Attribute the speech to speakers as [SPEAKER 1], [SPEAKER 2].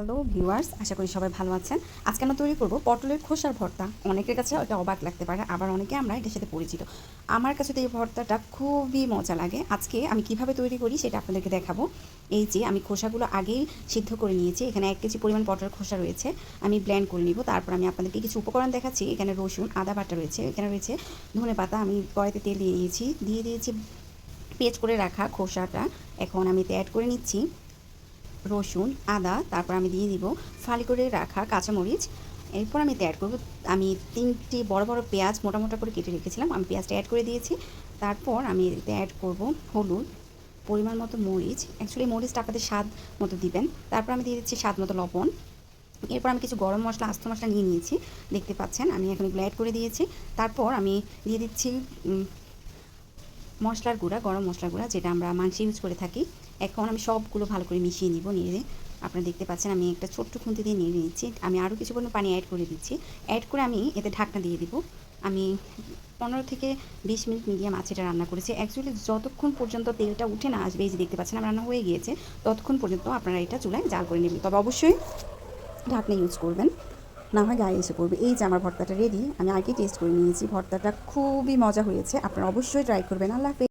[SPEAKER 1] Hello viewers, আশা করি সবাই ভালো আছেন। আজকে আমরা তৈরি করব পটলের খোসার ভর্তা। অনেকের কাছে এটা অবাক লাগতে পারে, আবার অনেকে আমরা এটার সাথে পরিচিত। আমার কাছে তো এই ভর্তাটা খুবই মজা লাগে। আজকে আমি কীভাবে তৈরি করি সেটা আপনাদেরকে দেখাবো। এই যে আমি খোসাগুলো আগেই সিদ্ধ করে নিয়েছি, এখানে এক কেজি পরিমাণ পটলের খোসা রয়েছে। আমি ব্ল্যান্ড করে নিব, তারপর আমি আপনাদেরকে কিছু উপকরণ দেখাচ্ছি। এখানে রসুন, আদা বাটা রয়েছে, এখানে রয়েছে ধনে পাতা, আমি কড়াইতে তেল দিয়ে দিয়েছি। দিয়ে দিয়েছি পেস্ট করে রাখা খোসাটা। এখন আমি এতে অ্যাড করে নিচ্ছি। রসুন, আদা, তারপর আমি দিয়ে দিব ফালি করে রাখা কাঁচামরিচ। এরপর আমি অ্যাড করব, আমি তিনটি বড় বড় পেঁয়াজ মোটা মোটা করে কেটে রেখেছিলাম, আমি পেঁয়াজটা অ্যাড করে দিয়েছি। তারপর আমি এতে অ্যাড করব হলুদ, পরিমাণ মতো মরিচ। অ্যাকচুয়ালি মরিচটা আপনাদের স্বাদ মতো দিবেন। তারপর আমি দিয়ে দিচ্ছি স্বাদ মতো লবণ। এরপর আমি কিছু গরম মশলা, আস্ত মশলা নিয়ে নিয়েছি। দেখতে পাচ্ছেন, আমি এখন এগুলো অ্যাড করে দিয়েছি। তারপর আমি দিয়ে দিচ্ছি মশলার গুঁড়া, গরম মশলার গুঁড়া যেটা আমরা মাংসে ইউজ করে থাকি। এখন আমি সবগুলো ভালো করে মিশিয়ে নিব, নিয়ে আপনারা দেখতে পাচ্ছেন আমি একটা ছোট্ট খুন্তি দিয়ে নিয়ে নিচ্ছি আমি আরও কিছু পরিমাণ পানি অ্যাড করে দিচ্ছি। অ্যাড করে আমি এতে ঢাকনা দিয়ে দিব। আমি পনেরো থেকে বিশ মিনিট মিডিয়াম আছে এটা রান্না করেছি। অ্যাকচুয়ালি যতক্ষণ পর্যন্ত তেলটা উঠে না আসবে, এই যে দেখতে পাচ্ছেন আমার রান্না হয়ে গিয়েছে, ততক্ষণ পর্যন্ত আপনারা এটা চুলায় জাল করে নেবেন। তবে অবশ্যই ঢাকনা ইউজ করবেন। না হয় গায়ে এসে পড়বে। এই যে আমার ভর্তাটা রেডি আমি আগে টেস্ট করে নিয়েছি। ভর্তাটা খুবই মজা হয়েছে। আপনারা অবশ্যই ট্রাই করবেন। আল্লাহ।